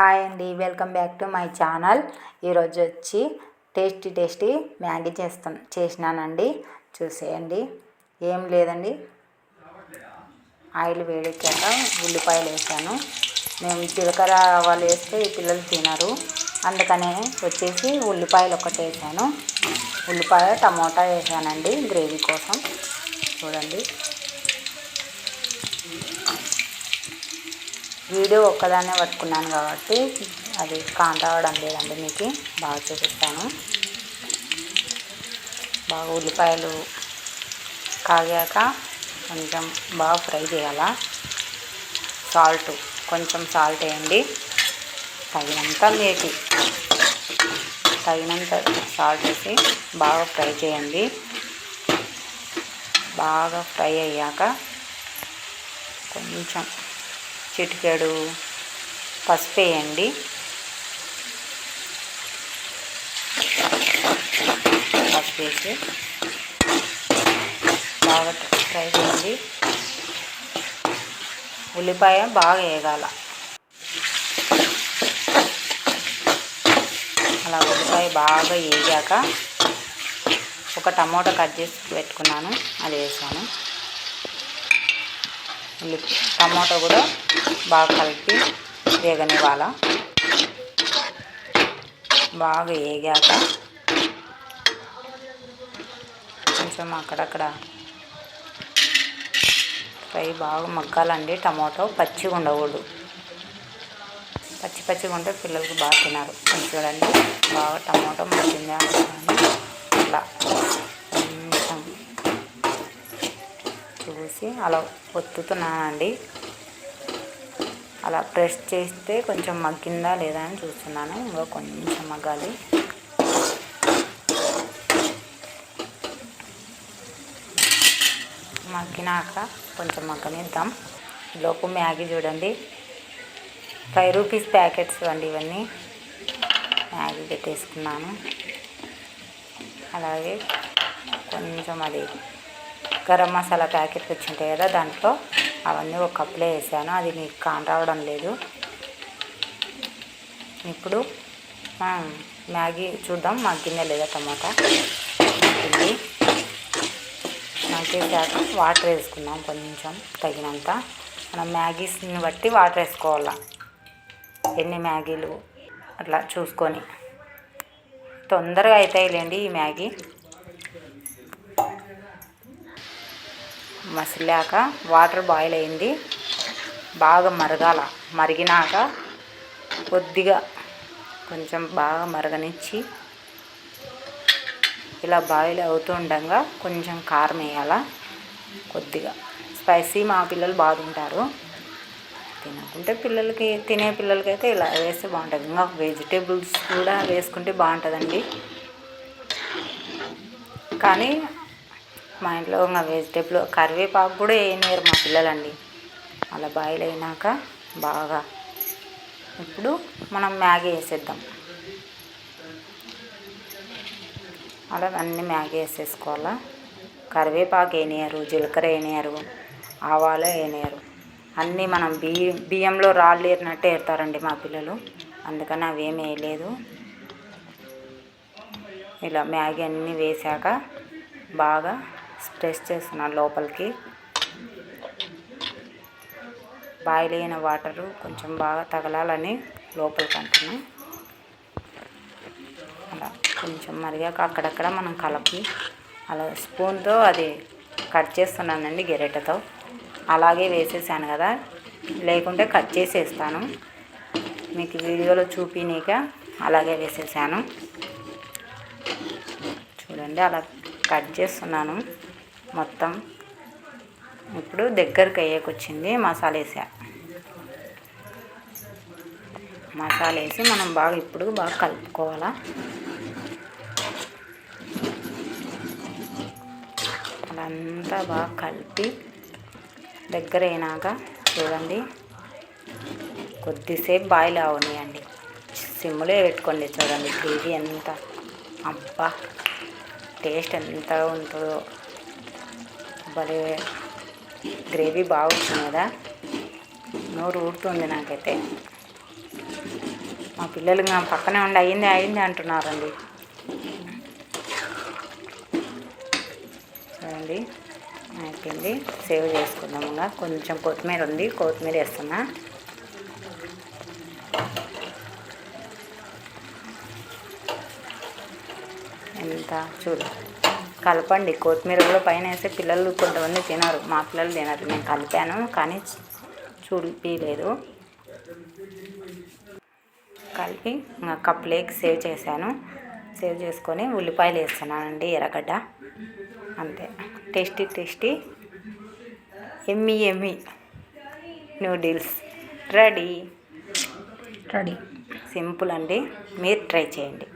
Hi అండి welcome back to my channel. ఈరోజు వచ్చి టేస్టీ టేస్టీ మ్యాగీ చేస్తాం చేసినానండి. చూసేయండి. ఏం లేదండి. ఆయిల్ వేడెక్కాక ఉల్లిపాయలు వేసాను. మేము జీలకర్ర ఆవాలు వేస్తే ఈ పిల్లలు తినరు. అందుకనే వచ్చేసి ఉల్లిపాయలు ఒకటి వేసాను. ఉల్లిపాయ టమోటా వేసానండి గ్రేవీ కోసం. చూడండి. వీడియో ఒక్కదాన్నే పట్టుకున్నాను కాబట్టి అది కాంతవడం లేదండి మీకు. బాగా చూపిస్తాను. బాగా ఉల్లిపాయలు కాగాక కొంచెం బాగా ఫ్రై చేయాల? సాల్ట్ కొంచెం సాల్ట్ వేయండి. తగినంత మేటి తగినంత సాల్ట్ వేసి బాగా ఫ్రై చేయండి. బాగా ఫ్రై అయ్యాక కొంచెం చిటికెడు పసుపు వేయండి పసుపు వేసి బాగా ఫ్రై చేయండి ఉల్లిపాయ బాగా వేగాల. అలా ఉల్లిపాయ బాగా వేగాక ఒక టమోటా కట్ చేసి పెట్టుకున్నాను అది వేసాను. టమాటో కూడా బాగా కలిపి వేగనివ్వాల. బాగా వేగాక కొంచెం అక్కడక్కడ ఫ్రై బాగా మగ్గాలండి టమాటో. పచ్చిగా ఉండకూడదు. పచ్చి పచ్చిగా ఉంటే పిల్లలకి బాగా తినరు. చూడండి బాగా టమాటో మగ్గింది అనుకోండి అట్లా కొంచెం చేసి అలా ఒత్తుతున్నానండి. అలా ప్రెస్ చేస్తే కొంచెం మగ్గిందా లేదా అని చూస్తున్నాను. ఇంకా కొంచెం మగ్గాలి. మగ్గినాక కొంచెం మగ్గనిద్దాం. లోపు మ్యాగీ చూడండి. ఫైవ్ రూపీస్ ప్యాకెట్స్ అండి ఇవన్నీ. మ్యాగీ పెట్టేసుకున్నాను. అలాగే కొంచెం అది గరం మసాలా ప్యాకెట్ వచ్చింటాయి కదా దాంట్లో అవన్నీ ఒక కప్లో వేసాను. అది మీకు కాన్ రావడం లేదు. ఇప్పుడు మ్యాగీ చూద్దాం. మగ్గిందా లేదా టమాటా? మగ్గింది మగ్గేసాక వాటర్ వేసుకుందాం కొంచెం తగినంత. మనం మ్యాగీస్ని బట్టి వాటర్ వేసుకోవాలా? ఎన్ని మ్యాగీలు? అట్లా చూసుకొని. తొందరగా అవుతాయిలేండి ఈ మ్యాగీ. మసిలాక వాటర్ బాయిల్ అయింది. బాగా మరగాల. మరిగినాక కొద్దిగా కొంచెం బాగా మరగనిచ్చి ఇలా బాయిల్ అవుతూ ఉండగా కొంచెం కారం వేయాల. కొద్దిగా. స్పైసీ మా పిల్లలు బాగుంటారు. తినకుంటే పిల్లలకి తినే పిల్లలకైతే ఇలా వేస్తే బాగుంటుంది. ఇంకా వెజిటేబుల్స్ కూడా వేసుకుంటే బాగుంటుందండి. కానీ మా ఇంట్లో ఇంకా వెజిటేబుల్ కరివేపాకు కూడా వేయలేరు మా పిల్లలండి. అలా బాయిల్ అయినాక బాగా ఇప్పుడు మనం మ్యాగీ వేసేద్దాం. అలా అన్నీ మ్యాగీ వేసేసుకోవాలా. కరివేపాకు వేయనియరు జీలకర్ర వేయనియరు ఆవాలు వేయనియరు. అన్నీ మనం బియ్యం బియ్యంలో రాళ్ళు ఏరినట్టే ఏరుతారండి మా పిల్లలు. అందుకని అవి ఏమి వేయలేదు. ఇలా మ్యాగీ అన్నీ వేసాక బాగా స్ప్రెస్ చేస్తున్నాను లోపలికి. బాయిల్ అయిన వాటరు కొంచెం బాగా తగలాలని లోపలికి అంటున్నా. అలా కొంచెం మరిగాక అక్కడక్కడ మనం కలిపి అలా స్పూన్తో అది కట్ చేస్తున్నానండి గెరెటతో. అలాగే వేసేసాను కదా లేకుంటే కట్ చేసేస్తాను. మీకు వీడియోలో చూపినీక అలాగే వేసేసాను. చూడండి అలా కట్ చేస్తున్నాను. మొత్తం. ఇప్పుడు దగ్గరికి అయ్యేకొచ్చింది మసాలా వేసా. మసాలా వేసి మనం బాగా ఇప్పుడు బాగా కలుపుకోవాలా. అదంతా బాగా కలిపి దగ్గర అయినాక చూడండి. కొద్దిసేపు బాయిల్ అవనియండి. సిమ్లో పెట్టుకోండి చూడండి గ్రేవీ ఎంత. అబ్బా టేస్ట్ ఎంత ఉంటుందో. భలే గ్రేవీ బాగుంటుంది కదా. నోరు ఊడుతుంది నాకైతే. మా పిల్లలు నా పక్కనే ఉండి అయ్యింది అయ్యింది అంటున్నారండి. చూడండి అయిపోయింది. సేవ్ చేసుకుందాం కొంచెం కొత్తిమీర ఉంది కొత్తిమీర వేస్తున్నా. ఎంత? చూడు. కలపండి. కొత్తిమీర కూడా పైన వేస్తే పిల్లలు కొంతమంది తినరు. మా పిల్లలు తినరు. నేను కలిపాను కానీ చూడిపించలేదు కలిపి ఇంకా కప్లేకి సేవ్ చేశాను. సేవ్ చేసుకొని ఉల్లిపాయలు వేస్తున్నానండి ఎర్రగడ్డ. అంతే. Tasty tasty yummy yummy noodles. Ready. Ready. Simple అండి. మీరు ట్రై చేయండి.